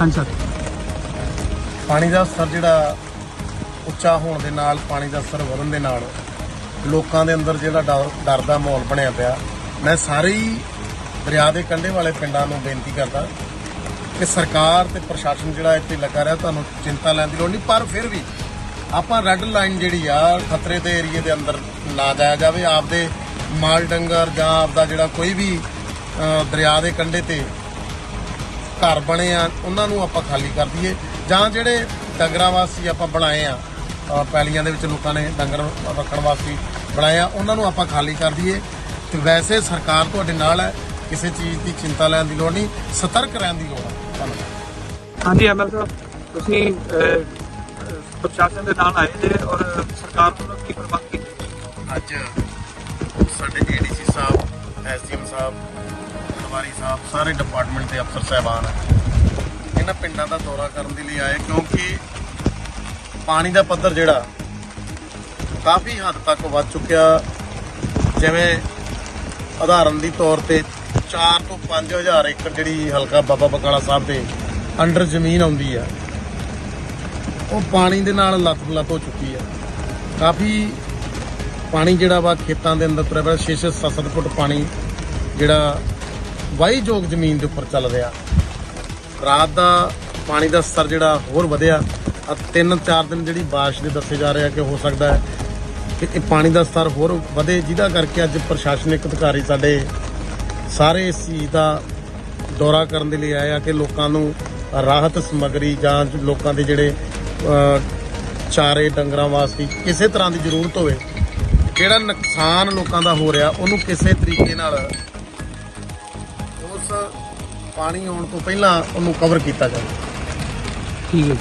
ਹਾਂਜੀ ਸਰ। ਪਾਣੀ ਦਾ ਸਤਰ ਜਿਹੜਾ ਉੱਚਾ ਹੋਣ ਦੇ ਨਾਲ, ਪਾਣੀ ਦਾ ਸਤਰ ਵਧਣ ਦੇ ਨਾਲ ਲੋਕਾਂ ਦੇ ਅੰਦਰ ਜਿਹੜਾ ਡਰ ਡਰ ਦਾ ਮਾਹੌਲ ਬਣਿਆ ਪਿਆ। ਮੈਂ ਸਾਰੇ ਹੀ ਦਰਿਆ ਦੇ ਕੰਢੇ ਵਾਲੇ ਪਿੰਡਾਂ ਨੂੰ ਬੇਨਤੀ ਕਰਦਾ ਕਿ ਸਰਕਾਰ ਤੇ ਪ੍ਰਸ਼ਾਸਨ ਜਿਹੜਾ ਇੱਥੇ ਲੱਗਾ ਰਿਹਾ, ਤੁਹਾਨੂੰ ਚਿੰਤਾ ਲੈਣ ਦੀ ਲੋੜ ਨਹੀਂ, ਪਰ ਫਿਰ ਵੀ ਆਪਾਂ ਰੈੱਡ ਲਾਈਨ ਜਿਹੜੀ ਆ, ਖਤਰੇ ਦੇ ਏਰੀਏ ਦੇ ਅੰਦਰ ਨਾ ਜਾਇਆ ਜਾਵੇ, ਆਪਦੇ ਮਾਲ ਡੰਗਰ ਜਾਂ ਆਪਦਾ ਜਿਹੜਾ ਕੋਈ ਵੀ ਦਰਿਆ ਦੇ ਕੰਢੇ ਤੇ ਘਰ ਬਣੇ ਆ, ਉਹਨਾਂ ਨੂੰ ਆਪਾਂ ਖਾਲੀ ਕਰ ਦਈਏ। ਜਾਂ ਜਿਹੜੇ ਡੰਗਰਾਂ ਵਾਸਤੇ ਆਪਾਂ ਬਣਾਏ ਆ ਪੈਲੀਆਂ ਦੇ ਵਿੱਚ ਲੋਕਾਂ ਨੇ ਡੰਗਰ ਰੱਖਣ ਵਾਸਤੇ ਬਣਾਏ ਆ, ਉਹਨਾਂ ਨੂੰ ਆਪਾਂ ਖਾਲੀ ਕਰ ਦਈਏ। ਤੇ ਵੈਸੇ ਸਰਕਾਰ ਤੁਹਾਡੇ ਨਾਲ ਹੈ, ਕਿਸੇ ਚੀਜ਼ ਦੀ ਚਿੰਤਾ ਲੈਣ ਦੀ ਲੋੜ ਨਹੀਂ, ਸਤਰਕ ਰਹਿਣ ਦੀ ਲੋੜ ਹੈ ਧੰਨਵਾਦ। ਹਾਂਜੀ ਐਮਐਲ ਸਾਹਿਬ, ਤੁਸੀਂ ਪ੍ਰਸ਼ਾਸਨ ਦੇ ਨਾਲ ਆਏ ਨੇ ਔਰ ਸਰਕਾਰ ਵੱਲੋਂ ਕੀ ਪ੍ਰਬੰਧ ਕੀਤੇ ਅੱਜ ਸਾਡੇ ਏਡੀਸੀ ਸਾਹਿਬ ਐਸਡੀਐਮ ਸਾਹਿਬ ਪਟਵਾਰੀ ਸਾਹਿਬ, ਸਾਰੇ ਡਿਪਾਰਟਮੈਂਟ ਦੇ ਅਫਸਰ ਸਹਿਬਾਨ ਇਹਨਾਂ ਪਿੰਡਾਂ ਦਾ ਦੌਰਾ ਕਰਨ ਦੇ ਲਈ ਆਏ ਕਿਉਂਕਿ ਪਾਣੀ ਦਾ ਪੱਧਰ ਜਿਹੜਾ ਕਾਫੀ ਹੱਦ ਤੱਕ ਵੱਧ ਚੁੱਕਿਆ। ਜਿਵੇਂ ਉਦਾਹਰਨ ਦੀ ਤੌਰ ਤੇ 4 ਤੋਂ 5000 ਏਕੜ ਜਿਹੜੀ ਹਲਕਾ ਬਾਬਾ ਬਕਾਲਾ ਸਾਹਿਬ ਦੇ ਅੰਡਰ ਜ਼ਮੀਨ ਆਉਂਦੀ ਆ ਉਹ ਪਾਣੀ ਦੇ ਨਾਲ ਲੱਤ-ਲੱਤ ਹੋ ਚੁੱਕੀ ਆ ਕਾਫੀ ਪਾਣੀ ਜਿਹੜਾ ਵਾ ਖੇਤਾਂ ਦੇ ਅੰਦਰ ਤੁਰਿਆ ਪਿਆ 6-6 7 ਫੁੱਟ ਪਾਣੀ ਜਿਹੜਾ ਵਾਹੀਯੋਗ ਜ਼ਮੀਨ ਦੇ ਉੱਪਰ ਚੱਲ ਰਿਹਾ। ਰਾਤ ਦਾ ਪਾਣੀ ਦਾ ਸਤਰ ਜਿਹੜਾ ਹੋਰ ਵਧਿਆ ਆ ਤਿੰਨ ਚਾਰ ਦਿਨ ਜਿਹੜੀ ਬਾਰਿਸ਼ ਦੇ ਦੱਸੇ ਜਾ ਰਿਹਾ ਕਿ ਹੋ ਸਕਦਾ ਹੈ ਕਿ ਇਹ ਪਾਣੀ ਦਾ ਸਤਰ ਹੋਰ ਵਧੇ, ਜਿਹਦਾ ਕਰਕੇ ਅੱਜ ਪ੍ਰਸ਼ਾਸਨਿਕ ਅਧਿਕਾਰੀ ਸਾਡੇ ਸਾਰੇ ਇਸ ਚੀਜ਼ ਦਾ ਦੌਰਾ ਕਰਨ ਦੇ ਲਈ ਆਏ ਆ ਕਿ ਲੋਕਾਂ ਨੂੰ ਰਾਹਤ ਸਮੱਗਰੀ ਜਾਂ ਲੋਕਾਂ ਦੇ ਜਿਹੜੇ ਚਾਰੇ ਡੰਗਰਾਂ ਵਾਸਤੇ ਕਿਸੇ ਤਰ੍ਹਾਂ ਦੀ ਜ਼ਰੂਰਤ ਹੋਵੇ, ਜਿਹੜਾ ਨੁਕਸਾਨ ਲੋਕਾਂ ਦਾ ਹੋ ਰਿਹਾ, ਉਹਨੂੰ ਕਿਸੇ ਤਰੀਕੇ ਨਾਲ ਉਸ ਪਾਣੀ ਆਉਣ ਤੋਂ ਪਹਿਲਾਂ ਉਹਨੂੰ ਕਵਰ ਕੀਤਾ ਜਾਵੇ। ਠੀਕ ਹੈ।